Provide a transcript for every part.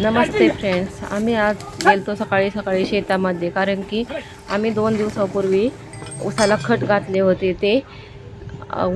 नमस्ते friends आम्ही आज गेलतो सकाळी सकाळी शेतामध्ये. कारण की आम्ही दोन दिवसापूर्वी ऊसाला खत घातले होते. ते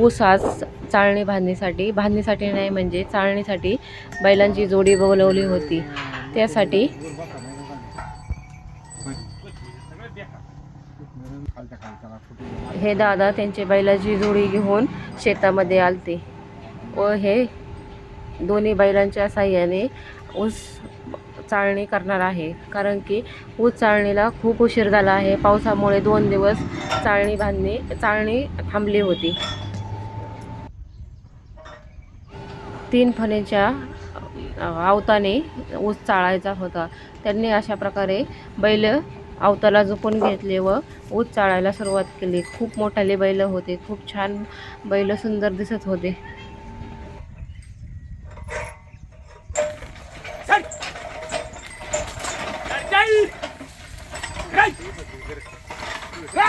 ऊस आज चाळणी बांधणीसाठी बांधणीसाठी नाही म्हणजे चाळणीसाठी बैलांची जोडी बोलवली होती. त्यासाठी हे दादा त्यांचे बैलाची जोडी घेऊन शेतामध्ये आलते. व हे दोन्ही बैलांच्या साह्याने ऊस चाळणी करणार आहे. कारण की ऊस चाळणीला खूप उशीर झाला आहे. पावसामुळे दोन दिवस चाळणी बांधणी चाळणी थांबली होती. तीन फणीच्या आवताने ऊस चाळायचा होता. त्यांनी अशा प्रकारे बैल आवताला झोपून घेतले व ऊस चाळायला सुरुवात केली. खूप मोठाले बैल होते. खूप छान बैल सुंदर दिसत होते.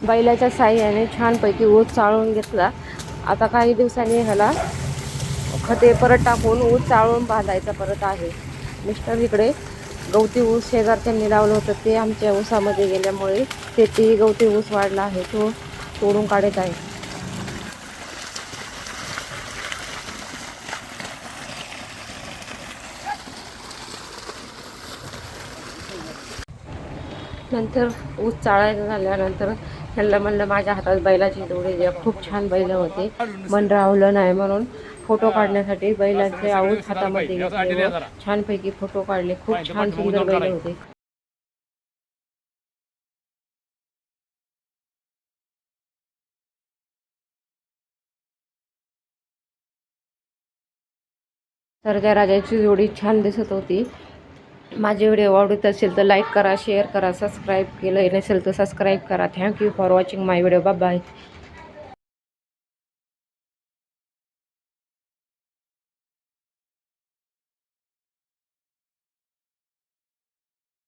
बैलाच्या साह्याने छानपैकी ऊस चाळून घेतला. आता काही दिवसांनी ह्याला खते परत टाकून ऊस चाळून बांधायचा परत आहे. मिस्टर इकडे गवती ऊस शेजारच्यांनी लावलं होतं. ते आमच्या ऊसामध्ये गेल्यामुळे तेथेही गवती ऊस वाढला आहे. तो तोडून काढत आहे. नंतर ऊस चाळायचं झाल्यानंतर ह्याला म्हणलं माझ्या हातात बैलाची जोडी द्या. खूप छान बैल होते. मन रावलं नाही म्हणून फोटो काढण्यासाठी बैलाचे आऊस हातामध्ये घेतले पैकी छानपैकी फोटो काढले. खूप छान सुंदर बैल होते. सरजा राजाची जोडी छान दिसत होती. माझे व्हिडिओ आवडत असेल तर लाईक करा शेअर करा सबस्क्राईब केलं नसेल तर सबस्क्राईब करा. Thank you for watching my video bye bye